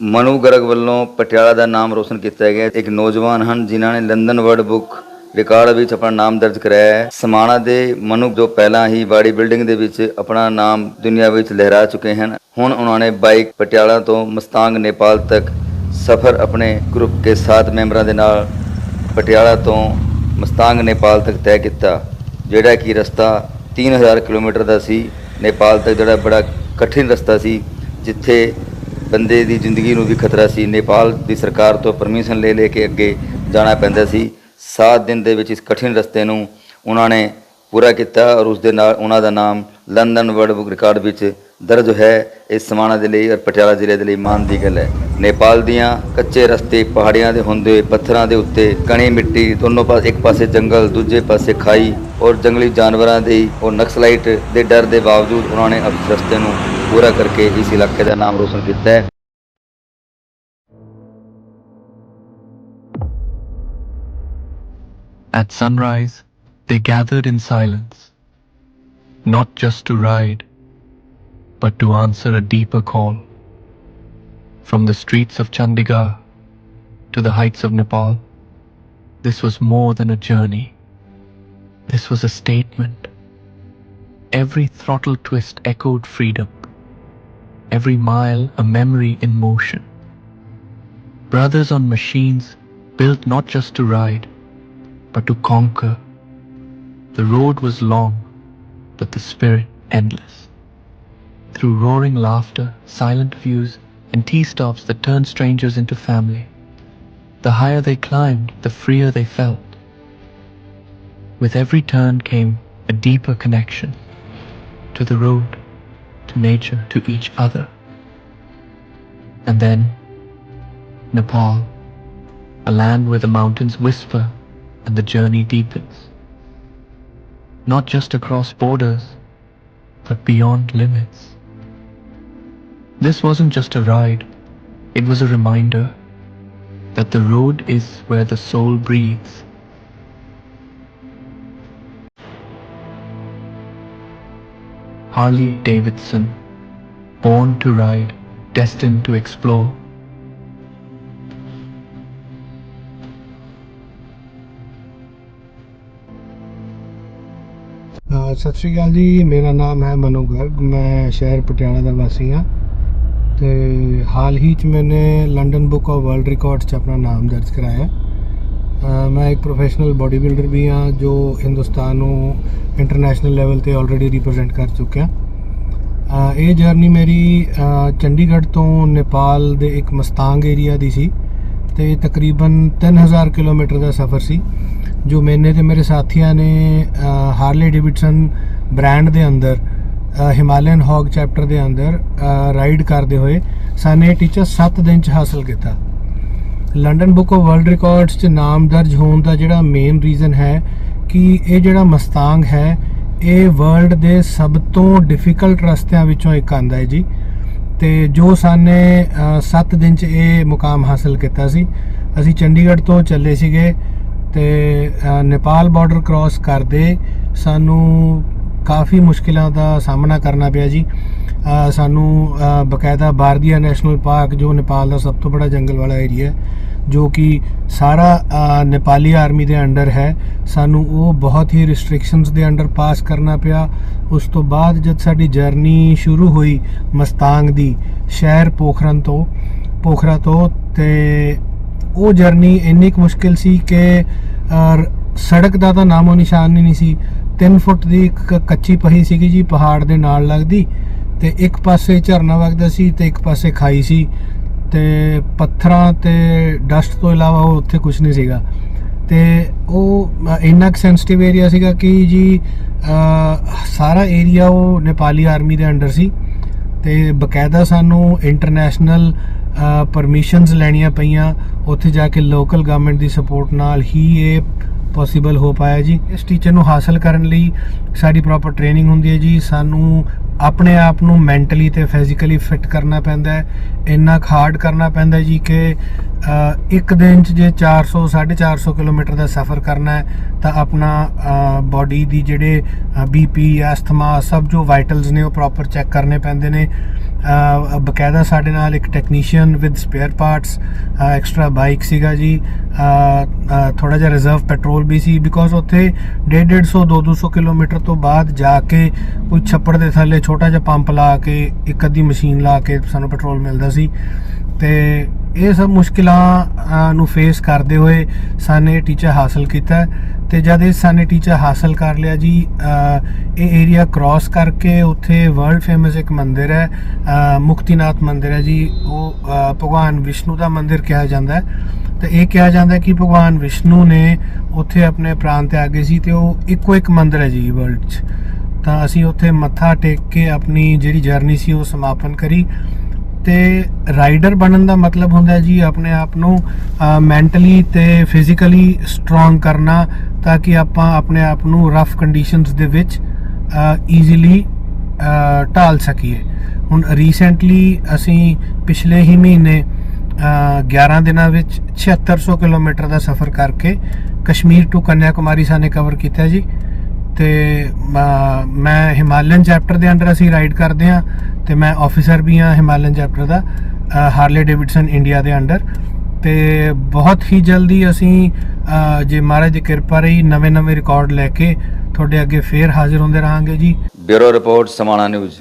ਮਨੂ ਗਰਗ ਵੱਲੋਂ ਪਟਿਆਲਾ ਦਾ ਨਾਮ ਰੋਸ਼ਨ ਕੀਤਾ ਗਿਆ। ਇੱਕ ਨੌਜਵਾਨ ਹਨ, ਜਿਨ੍ਹਾਂ ਨੇ ਲੰਡਨ ਵਰਲਡ ਬੁੱਕ ਰਿਕਾਰਡ ਵਿੱਚ ਆਪਣਾ ਨਾਮ ਦਰਜ ਕਰਾਇਆ ਹੈ। ਸਮਾਣਾ ਦੇ ਮਨੂ ਜੋ ਪਹਿਲਾਂ ਹੀ ਬਾਡੀ ਬਿਲਡਿੰਗ ਦੇ ਵਿੱਚ ਆਪਣਾ ਨਾਮ ਦੁਨੀਆ ਵਿੱਚ ਲਹਿਰਾ ਚੁੱਕੇ ਹਨ। ਹੁਣ ਉਹਨਾਂ ਨੇ ਬਾਈਕ ਪਟਿਆਲਾ ਤੋਂ ਮਸਤਾਂਗ ਨੇਪਾਲ ਤੱਕ ਸਫ਼ਰ ਆਪਣੇ ਗਰੁੱਪ ਕੇ 7 ਮੈਂਬਰਾਂ ਦੇ ਨਾਲ ਪਟਿਆਲਾ ਤੋਂ ਮਸਤਾਂਗ ਨੇਪਾਲ ਤੱਕ ਤੈਅ ਕੀਤਾ, ਜਿਹੜਾ ਕਿ ਰਸਤਾ 3000 ਕਿਲੋਮੀਟਰ ਦਾ ਸੀ। ਨੇਪਾਲ ਤੱਕ ਜਿਹੜਾ ਬੜਾ ਕਠਿਨ ਰਸਤਾ ਸੀ, ਜਿੱਥੇ ਬੰਦੇ ਦੀ ਜ਼ਿੰਦਗੀ ਨੂੰ ਵੀ ਖਤਰਾ ਸੀ। ਨੇਪਾਲ ਦੀ ਸਰਕਾਰ ਤੋਂ ਪਰਮਿਸ਼ਨ ਲੈ ਲੈ ਕੇ ਅੱਗੇ ਜਾਣਾ ਪੈਂਦਾ ਸੀ। 7 ਦਿਨ ਦੇ ਵਿੱਚ ਇਸ ਕਠਿਨ ਰਸਤੇ ਨੂੰ ਉਹਨਾਂ ਨੇ ਪੂਰਾ ਕੀਤਾ ਔਰ ਉਸ ਦੇ ਨਾਲ ਉਹਨਾਂ ਦਾ ਨਾਮ ਲੰਡਨ ਵਰਲਡ ਬੁੱਕ ਰਿਕਾਰਡ ਵਿੱਚ ਦਰਜ ਹੈ। ਇਸ ਸਮਾਣਾ ਦੇ ਲਈ ਔਰ ਪਟਿਆਲਾ ਜ਼ਿਲ੍ਹੇ ਦੇ ਲਈ ਮਾਣ ਦੀ ਗੱਲ ਹੈ। ਨੇਪਾਲ ਦੀਆਂ ਕੱਚੇ ਰਸਤੇ, ਪਹਾੜੀਆਂ ਦੇ ਹੁੰਦੇ, ਪੱਥਰਾਂ ਦੇ ਉੱਤੇ ਕਣੀ ਮਿੱਟੀ, ਦੋਨੋਂ ਪਾਸੇ ਇੱਕ ਪਾਸੇ ਜੰਗਲ, ਦੂਜੇ ਪਾਸੇ ਖਾਈ ਔਰ ਜੰਗਲੀ ਜਾਨਵਰਾਂ ਦੇ ਔਰ ਨਕਸਲਾਈਟ ਦੇ ਡਰ ਦੇ ਬਾਵਜੂਦ ਉਹਨਾਂ ਨੇ ਇਸ ਰਸਤੇ ਨੂੰ ਪੂਰਾ ਕਰਕੇ ਇਸ ਇਲਾਕੇ ਦਾ ਨਾਮ ਰੋਸ਼ਨ ਕੀਤਾ ਹੈ At sunrise, they gathered in silence, not just to ride, but to answer a deeper call. From the streets of Chandigarh to the heights of Nepal, this was more than a journey. This was a statement. Every throttle twist echoed freedom, every mile a memory in motion. Brothers on machines built not just to ride, but to conquer. The road was long, but the spirit endless. Through roaring laughter, silent views, and tea stops that turned strangers into family. The higher they climbed, the freer they felt. With every turn came a deeper connection to the road, to nature, to each other. And then, Nepal, a land where the mountains whisper and the journey deepens. Not just across borders, but beyond limits. This wasn't just a ride, it was a reminder that the road is where the soul breathes. Harley Davidson, born to ride, destined to explore. ਸਤਿ ਸ਼੍ਰੀ ਅਕਾਲ ਜੀ। ਮੇਰਾ ਨਾਮ ਹੈ ਮਨੂ ਗਰਗ। ਮੈਂ ਸ਼ਹਿਰ ਪਟਿਆਲਾ ਦਾ ਵਾਸੀ ਹਾਂ। ਤੇ ਹਾਲ ਹੀ ਚ ਮੈਨੇ London book of world records 'ਚ ਆਪਣਾ ਨਾਮ ਦਰਜ ਕਰਾਇਆ। ਮੈਂ ਇੱਕ ਪ੍ਰੋਫੈਸ਼ਨਲ ਬਾਡੀ ਬਿਲਡਰ ਵੀ ਹਾਂ, ਜੋ ਹਿੰਦੁਸਤਾਨ ਨੂੰ ਇੰਟਰਨੈਸ਼ਨਲ ਲੈਵਲ ਤੇ ਆਲਰੇਡੀ ਰਿਪਰੈਜ਼ੈਂਟ ਕਰ ਚੁੱਕਿਆ। ਇਹ ਜਰਨੀ ਮੇਰੀ ਚੰਡੀਗੜ੍ਹ ਤੋਂ ਨੇਪਾਲ ਦੇ ਇੱਕ ਮਸਤਾਂਗ ਏਰੀਆ ਦੀ ਸੀ ਤੇ ਤਕਰੀਬਨ 3000 ਕਿਲੋਮੀਟਰ ਦਾ ਸਫ਼ਰ ਸੀ, ਜੋ ਮੈਨੇ ਤੇ ਮੇਰੇ ਸਾਥੀਆਂ ਨੇ ਹਾਰਲੇ ਡੇਵਿਡਸਨ ਬ੍ਰਾਂਡ ਦੇ ਅੰਦਰ ਹਿਮਾਲਯਨ ਹੌਗ ਚੈਪਟਰ ਦੇ ਅੰਦਰ ਰਾਈਡ ਕਰਦੇ ਹੋਏ, ਸਾਨੂੰ ਇਹ ਟੀਚਰ 7 ਦਿਨ ਚ ਹਾਸਲ ਕੀਤਾ। London book of world records 'ਚ ਨਾਮ ਦਰਜ ਹੋਣ ਦਾ ਜਿਹੜਾ ਮੇਨ ਰੀਜ਼ਨ ਹੈ ਕਿ ਇਹ ਜਿਹੜਾ ਮਸਤਾਂਗ ਹੈ, ਇਹ ਵਰਲਡ ਦੇ ਸਭ ਤੋਂ ਡਿਫਿਕਲਟ ਰਸਤਿਆਂ ਵਿੱਚੋਂ ਇੱਕ ਆਂਦਾ ਹੈ ਜੀ। ਤੇ ਜੋ ਸਾਨੇ 7 ਦਿਨ 'ਚ ਇਹ ਮੁਕਾਮ ਹਾਸਲ ਕੀਤਾ ਸੀ। ਅਸੀਂ ਚੰਡੀਗੜ੍ਹ ਤੋਂ ਚੱਲੇ ਸੀਗੇ ਤੇ ਨੇਪਾਲ ਬਾਰਡਰ ਕ੍ਰਾਸ ਕਰਦੇ ਸਾਨੂੰ ਕਾਫੀ ਮੁਸ਼ਕਿਲਾਂ ਦਾ ਸਾਹਮਣਾ ਕਰਨਾ ਪਿਆ ਜੀ। ਸਾਨੂੰ ਅ, ਬਕਾਇਦਾ ਬਾਰਦੀਆ ਨੈਸ਼ਨਲ ਪਾਰਕ ਜੋ ਨੇਪਾਲ ਦਾ ਸਭ ਤੋਂ ਬੜਾ ਜੰਗਲ ਵਾਲਾ ਏਰੀਆ ਜੋ ਕਿ ਸਾਰਾ ਨੇਪਾਲੀ ਆਰਮੀ ਦੇ ਅੰਡਰ ਹੈ ਸਾਨੂੰ ਉਹ ਬਹੁਤ ਹੀ ਰਿਸਟ੍ਰਿਕਸ਼ਨਸ ਦੇ ਅੰਡਰ ਪਾਸ ਕਰਨਾ ਪਿਆ। ਉਸ ਤੋਂ ਬਾਅਦ ਜਦ ਸਾਡੀ ਜਰਨੀ ਸ਼ੁਰੂ ਹੋਈ ਮਸਤਾਂਗ ਦੀ ਸ਼ਹਿਰ ਪੋਖਰਨ ਤੋਂ ਪੋਖਰਾ ਤੋਂ ਤੇ ਉਹ ਜਰਨੀ ਇੰਨੀ ਕੁ ਮੁਸ਼ਕਿਲ ਸੀ ਕਿ ਸੜਕ ਦਾ ਤਾਂ ਨਾਮੋ ਨਿਸ਼ਾਨ ਹੀ ਨਹੀਂ ਸੀ। 3 ਫੁੱਟ ਦੀ ਇੱਕ ਕੱਚੀ ਪਹੀ ਸੀਗੀ ਜੀ ਪਹਾੜ ਦੇ ਨਾਲ ਲੱਗਦੀ। ਤੇ ਇੱਕ ਪਾਸੇ ਝਰਨਾ ਵਗਦਾ ਸੀ ਤੇ ਇੱਕ ਪਾਸੇ ਖਾਈ ਸੀ ਤੇ ਪੱਥਰਾਂ ਤੇ ਡਸਟ ਤੋਂ ਇਲਾਵਾ ਉਹ ਉੱਥੇ ਕੁਝ ਨਹੀਂ ਸੀਗਾ। ਤੇ ਉਹ ਅ, ਇੰਨਾ ਕੁ ਸੈਂਸਿਟਿਵ ਏਰੀਆ ਸੀਗਾ ਕਿ ਜੀ ਸਾਰਾ ਏਰੀਆ ਉਹ ਨੇਪਾਲੀ ਆਰਮੀ ਦੇ ਅੰਡਰ ਸੀ ਤੇ ਬਕਾਇਦਾ ਸਾਨੂੰ ਇੰਟਰਨੈਸ਼ਨਲ ਪਰਮਿਸ਼ਨਸ ਲੈਣੀਆਂ ਪਈਆਂ। ਉੱਥੇ ਜਾ ਕੇ ਲੋਕਲ ਗਵਰਨਮੈਂਟ ਦੀ ਸਪੋਰਟ ਨਾਲ ਹੀ ਇਹ ਪੋਸੀਬਲ ਹੋ ਪਾਇਆ ਜੀ। ਇਸ ਟੀਚਰ ਨੂੰ ਹਾਸਲ ਕਰਨ ਲਈ ਸਾਡੀ ਪ੍ਰੋਪਰ ਟ੍ਰੇਨਿੰਗ ਹੁੰਦੀ ਹੈ ਜੀ। ਸਾਨੂੰ ਆਪਣੇ ਆਪ ਨੂੰ ਮੈਂਟਲੀ ਤੇ ਫਿਜ਼ੀਕਲੀ ਫਿਟ ਕਰਨਾ ਪੈਂਦਾ ਹੈ। ਇੰਨਾ ਹਾਰਡ ਕਰਨਾ ਪੈਂਦਾ ਜੀ ਕਿ ਇੱਕ ਦਿਨ ਚ ਜੇ 400 450 ਕਿਲੋਮੀਟਰ ਦਾ ਸਫ਼ਰ ਕਰਨਾ ਹੈ, ਤਾਂ ਆਪਣਾ ਬਾਡੀ ਦੀ ਜਿਹੜੇ ਬੀਪੀ ਐਸਥਮਾ ਸਭ ਜੋ ਵਾਈਟਲਸ ਨੇ ਉਹ ਪ੍ਰੋਪਰ ਚੈੱਕ ਕਰਨੇ ਪੈਂਦੇ ਨੇ। ਬਕਾਇਦਾ ਸਾਡੇ ਨਾਲ ਇੱਕ technician with spare parts extra bike ਸੀਗਾ ਜੀ। ਥੋੜਾ ਜਿਹਾ ਰਿਜ਼ਰਵ ਪੈਟਰੋਲ ਵੀ ਸੀ ਬਿਕੋਜ਼ ਉੱਥੇ 150 200 ਕਿਲੋਮੀਟਰ ਤੋਂ ਬਾਅਦ ਜਾ ਕੇ ਕੋਈ ਛੱਪੜ ਦੇ ਥੱਲੇ ਛੋਟਾ ਜਿਹਾ ਪੰਪ ਲਾ ਕੇ, ਇੱਕ ਅੱਧੀ ਮਸ਼ੀਨ ਲਾ ਕੇ ਸਾਨੂੰ ਪੈਟਰੋਲ ਮਿਲਦਾ ਸੀ। ਤੇ ਇਹ ਸਭ ਮੁਸ਼ਕਿਲਾਂ ਨੂੰ ਫੇਸ ਕਰਦੇ ਹੋਏ ਸਾਨੇ ਇਹ ਟੀਚਾ ਹਾਸਲ ਕੀਤਾ। ਤੇ ਜਦ ਇਹ ਸਾਨੇ ਟੀਚਾ ਹਾਸਲ ਕਰ ਲਿਆ ਜੀ। ਇਹ ਏਰੀਆ ਕ੍ਰਾਸ ਕਰਕੇ ਉੱਥੇ ਵਰਲਡ ਫੇਮਸ ਇੱਕ ਮੰਦਿਰ ਹੈ ਮੁਕਤੀਨਾਥ ਮੰਦਿਰ ਹੈ ਜੀ। ਉਹ ਭਗਵਾਨ ਵਿਸ਼ਨੂੰ ਦਾ ਮੰਦਿਰ ਕਿਹਾ ਜਾਂਦਾ ਹੈ। ਤੇ ਇਹ ਕਿਹਾ ਜਾਂਦਾ ਹੈ ਕਿ ਭਗਵਾਨ ਵਿਸ਼ਨੂੰ ਨੇ ਉੱਥੇ ਆਪਣੇ ਪ੍ਰਾਣ ਤਿਆਗੇ ਸੀ ਤੇ ਉਹ ਇੱਕੋ ਇੱਕ ਮੰਦਿਰ ਹੈ ਜੀ ਵਰਲਡ 'ਚ। ਤਾਂ ਅਸੀਂ ਉੱਥੇ ਮੱਥਾ ਟੇਕ ਕੇ ਆਪਣੀ ਜਿਹੜੀ ਜਰਨੀ ਸੀ ਉਹ ਸਮਾਪਨ ਕਰੀ। ਤੇ ਰਾਈਡਰ ਬਣਨ ਦਾ ਮਤਲਬ ਹੁੰਦਾ ਜੀ ਆਪਣੇ ਆਪ ਨੂੰ ਮੈਂਟਲੀ ਤੇ ਫਿਜ਼ੀਕਲੀ ਸਟਰੋਂਗ ਕਰਨਾ ਤਾਂ ਕਿ ਆਪਾਂ ਆਪਣੇ ਆਪ ਨੂੰ ਰਫ ਕੰਡੀਸ਼ਨਸ ਦੇ ਵਿੱਚ ਈਜ਼ੀਲੀ ਢਾਲ ਸਕੀਏ। ਹੁਣ ਰੀਸੈਂਟਲੀ ਅਸੀਂ ਪਿਛਲੇ ਹੀ ਮਹੀਨੇ ਅ, 11 ਦਿਨਾਂ ਵਿੱਚ 7600 ਕਿਲੋਮੀਟਰ ਦਾ ਸਫ਼ਰ ਕਰਕੇ ਕਸ਼ਮੀਰ ਟੂ ਕੰਨਿਆ ਕੁਮਾਰੀ ਸਾਨੇ ਕਵਰ ਕੀਤਾ ਜੀ। ਤੇ ਮੈਂ ਹਿਮਾਲਯਨ ਚੈਪਟਰ ਦੇ ਅੰਡਰ ਅਸੀਂ ਰਾਈਡ ਕਰਦੇ ਹਾਂ ਤੇ ਮੈਂ ਆਫੀਸਰ ਵੀ ਹਾਂ ਹਿਮਾਲਯਨ ਚੈਪਟਰ ਦਾ ਹਾਰਲੇ ਡੇਵਿਡਸਨ ਇੰਡੀਆ ਦੇ ਅੰਡਰ ਤੇ ਬਹੁਤ ਹੀ ਜਲਦੀ ਅਸੀਂ ਜੇ ਮਹਾਰਾਜ ਦੀ ਕਿਰਪਾ ਰਹੀ ਨਵੇਂ ਨਵੇਂ ਰਿਕਾਰਡ ਲੈ ਕੇ ਤੁਹਾਡੇ ਅੱਗੇ ਫੇਰ ਹਾਜ਼ਰ ਹੁੰਦੇ ਰਹਾਂਗੇ ਜੀ। Bureau report Samana news.